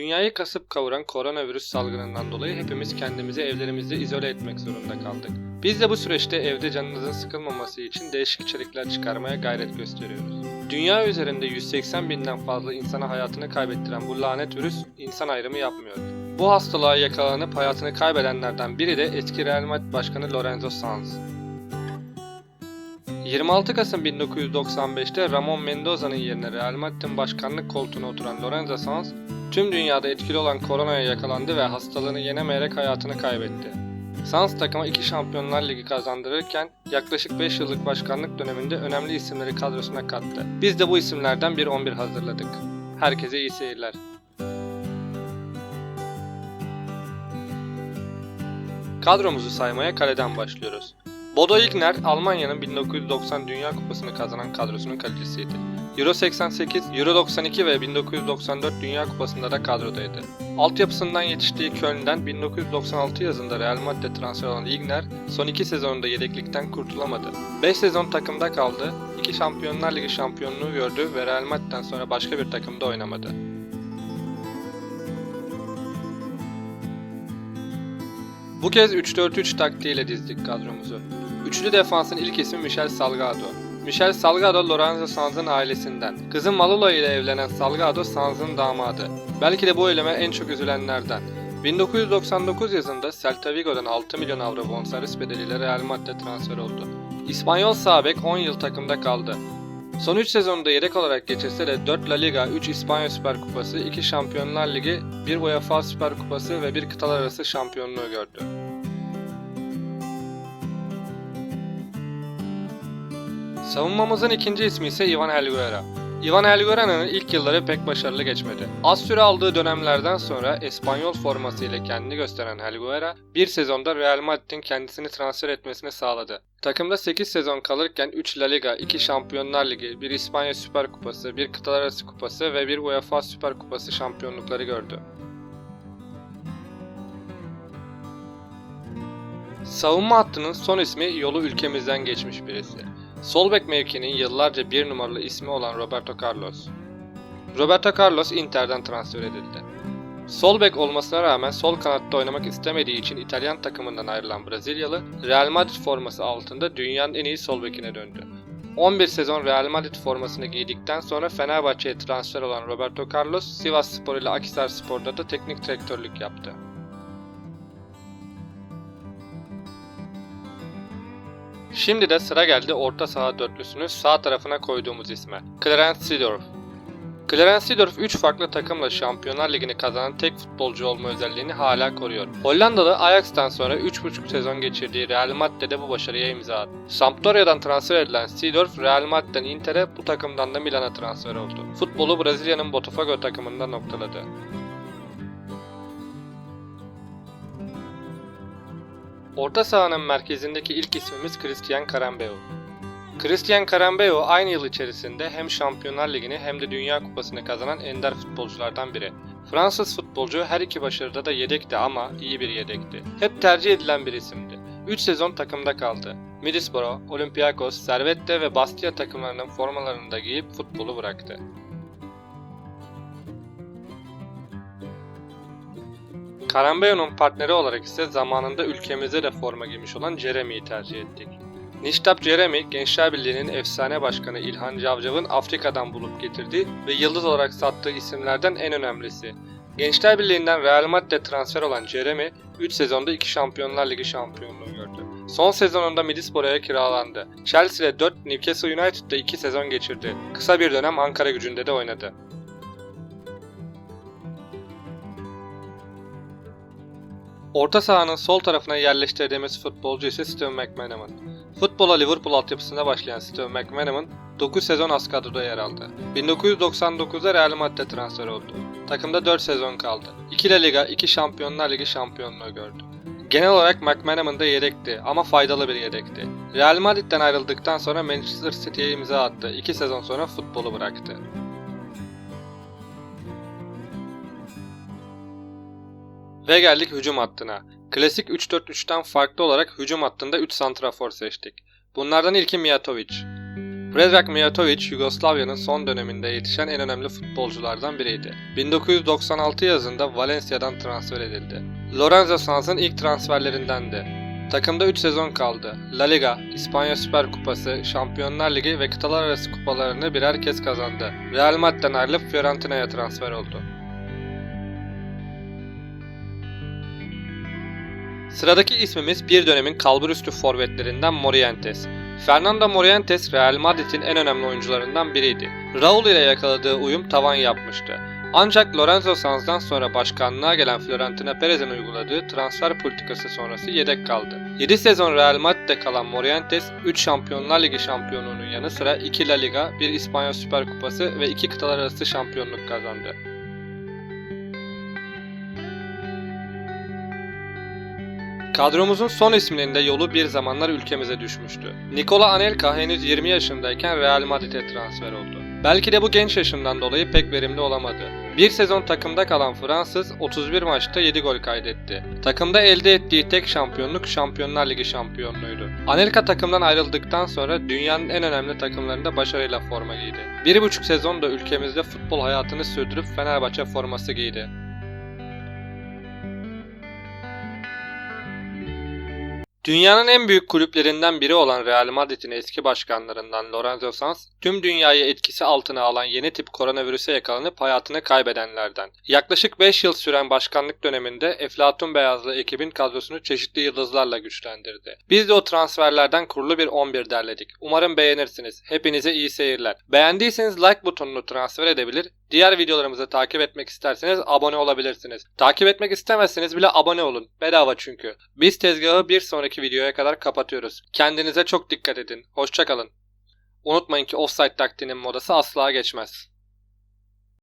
Dünyayı kasıp kavuran koronavirüs salgınından dolayı hepimiz kendimizi evlerimizde izole etmek zorunda kaldık. Biz de bu süreçte evde canınızın sıkılmaması için değişik içerikler çıkarmaya gayret gösteriyoruz. Dünya üzerinde 180 binden fazla insana hayatını kaybettiren bu lanet virüs insan ayrımı yapmıyor. Bu hastalığa yakalanıp hayatını kaybedenlerden biri de eski Real Madrid Başkanı Lorenzo Sanz. 26 Kasım 1995'te Ramon Mendoza'nın yerine Real Madrid'in başkanlık koltuğuna oturan Lorenzo Sanz, tüm dünyada etkili olan koronaya yakalandı ve hastalığını yenemeyerek hayatını kaybetti. Sanz takıma iki Şampiyonlar Ligi kazandırırken yaklaşık 5 yıllık başkanlık döneminde önemli isimleri kadrosuna kattı. Biz de bu isimlerden bir 11 hazırladık. Herkese iyi seyirler. Kadromuzu saymaya kaleden başlıyoruz. Bodo Illgner, Almanya'nın 1990 Dünya Kupası'nı kazanan kadrosunun kalecisiydi. Euro 88, Euro 92 ve 1994 Dünya Kupası'nda da kadrodaydı. Altyapısından yetiştiği Köln'den 1996 yazında Real Madrid'e transfer olan Illgner, son iki sezonunda yedeklikten kurtulamadı. 5 sezon takımda kaldı, 2 Şampiyonlar Ligi şampiyonluğu gördü ve Real Madrid'den sonra başka bir takımda oynamadı. Bu kez 3-4-3 taktiğiyle dizdik kadromuzu. Üçlü defansın ilk ismi Michel Salgado. Michel Salgado Lorenzo Sanz'ın ailesinden. Kızı Malula ile evlenen Salgado Sanz'ın damadı. Belki de bu eleme en çok üzülenlerden. 1999 yazında Celta Vigo'dan 6 milyon avro bonservis bedeliyle Real Madrid'e transfer oldu. İspanyol sağ bek 10 yıl takımda kaldı. Son 3 sezonunda yedek olarak geçirse de 4 La Liga, 3 İspanya Süper Kupası, 2 Şampiyonlar Ligi, 1 UEFA Süper Kupası ve 1 kıtalar arası şampiyonluğu gördü. Savunmamızın ikinci ismi ise Ivan Helguera. Ivan Helguera'nın ilk yılları pek başarılı geçmedi. Az süre aldığı dönemlerden sonra Espanyol forması ile kendini gösteren Helguera, bir sezonda Real Madrid'in kendisini transfer etmesini sağladı. Takımda 8 sezon kalırken 3 La Liga, 2 Şampiyonlar Ligi, 1 İspanya Süper Kupası, 1 Kıtalar Arası Kupası ve 1 UEFA Süper Kupası şampiyonlukları gördü. Savunma hattının son ismi yolu ülkemizden geçmiş birisi. Sol bek mevkinin yıllarca bir numaralı ismi olan Roberto Carlos. Roberto Carlos Inter'den transfer edildi. Sol bek olmasına rağmen sol kanatta oynamak istemediği için İtalyan takımından ayrılan Brezilyalı, Real Madrid forması altında dünyanın en iyi sol bekine döndü. 11 sezon Real Madrid formasını giydikten sonra Fenerbahçe'ye transfer olan Roberto Carlos, Sivas Spor ile Akhisar Spor'da da teknik direktörlük yaptı. Şimdi de sıra geldi orta saha dörtlüsünü sağ tarafına koyduğumuz isme. Clarence Seedorf. Clarence Seedorf 3 farklı takımla Şampiyonlar Ligi'ni kazanan tek futbolcu olma özelliğini hala koruyor. Hollandalı Ajax'tan sonra 3,5 sezon geçirdiği Real Madrid'de de bu başarıya imza attı. Sampdoria'dan transfer edilen Seedorf, Real Madrid'den Inter'e bu takımdan da Milan'a transfer oldu. Futbolu Brezilya'nın Botafogo takımında noktaladı. Orta sahanın merkezindeki ilk ismimiz Christian Karambeu. Christian Karambeu aynı yıl içerisinde hem Şampiyonlar Ligi'ni hem de Dünya Kupası'nı kazanan ender futbolculardan biri. Fransız futbolcu her iki başarıda da yedekti ama iyi bir yedekti. Hep tercih edilen bir isimdi. 3 sezon takımda kaldı. Middlesbrough, Olympiakos, Servette ve Bastia takımlarının formalarını da giyip futbolu bıraktı. Karambeu'nun partneri olarak ise zamanında ülkemize de forma giymiş olan Jeremy'yi tercih ettik. Niştap Jeremy, Gençler Birliği'nin efsane başkanı İlhan Cavcav'ın Afrika'dan bulup getirdiği ve yıldız olarak sattığı isimlerden en önemlisi. Gençler Birliği'nden Real Madrid'e transfer olan Jeremy, 3 sezonda 2 Şampiyonlar Ligi şampiyonluğu gördü. Son sezonunda Middlesbrough'a kiralandı. Chelsea'de 4, Newcastle United'da 2 sezon geçirdi. Kısa bir dönem Ankara gücünde de oynadı. Orta sahanın sol tarafına yerleştirdiğimiz futbolcu ise Steve McManaman. Futbola Liverpool altyapısında başlayan Steve McManaman 9 sezon az kadroda yer aldı. 1999'da Real Madrid'e transfer oldu. Takımda 4 sezon kaldı. 2 La Liga, 2 Şampiyonlar Ligi şampiyonluğu gördü. Genel olarak McManaman da yedekti ama faydalı bir yedekti. Real Madrid'den ayrıldıktan sonra Manchester City'ye imza attı. 2 sezon sonra futbolu bıraktı. Ve geldik hücum hattına. Klasik 3-4-3'ten farklı olarak hücum hattında 3 santrafor seçtik. Bunlardan ilki Mijatovic. Predrag Mijatovic, Yugoslavya'nın son döneminde yetişen en önemli futbolculardan biriydi. 1996 yazında Valencia'dan transfer edildi. Lorenzo Sanz'ın ilk transferlerindendi. Takımda 3 sezon kaldı. La Liga, İspanya Süper Kupası, Şampiyonlar Ligi ve kıtalar arası kupalarını birer kez kazandı. Real Madrid'den ayrılıp Fiorentina'ya transfer oldu. Sıradaki ismimiz bir dönemin kalburüstü forvetlerinden Morientes. Fernando Morientes Real Madrid'in en önemli oyuncularından biriydi. Raul ile yakaladığı uyum tavan yapmıştı. Ancak Lorenzo Sanz'dan sonra başkanlığa gelen Florentino Perez'in uyguladığı transfer politikası sonrası yedek kaldı. 7 sezon Real Madrid'de kalan Morientes, 3 Şampiyonlar Ligi şampiyonluğunun yanı sıra 2 La Liga, 1 İspanya Süper Kupası ve 2 kıtalar arası şampiyonluk kazandı. Kadromuzun son isminin de yolu bir zamanlar ülkemize düşmüştü. Nikola Anelka henüz 20 yaşındayken Real Madrid'e transfer oldu. Belki de bu genç yaşından dolayı pek verimli olamadı. Bir sezon takımda kalan Fransız 31 maçta 7 gol kaydetti. Takımda elde ettiği tek şampiyonluk Şampiyonlar Ligi şampiyonluğuydu. Anelka takımdan ayrıldıktan sonra dünyanın en önemli takımlarında başarıyla forma giydi. Bir buçuk sezon da ülkemizde futbol hayatını sürdürüp Fenerbahçe forması giydi. Dünyanın en büyük kulüplerinden biri olan Real Madrid'in eski başkanlarından Lorenzo Sanz, tüm dünyayı etkisi altına alan yeni tip koronavirüse yakalanıp hayatını kaybedenlerden. Yaklaşık 5 yıl süren başkanlık döneminde Eflatun Beyazlı ekibin kadrosunu çeşitli yıldızlarla güçlendirdi. Biz de o transferlerden kurulu bir 11 derledik. Umarım beğenirsiniz. Hepinize iyi seyirler. Beğendiyseniz like butonunu transfer edebilir, diğer videolarımızı takip etmek isterseniz abone olabilirsiniz. Takip etmek istemezseniz bile abone olun. Bedava çünkü. Biz tezgahı bir sonraki videoya kadar kapatıyoruz. Kendinize çok dikkat edin. Hoşçakalın. Unutmayın ki offside taktiğinin modası asla geçmez.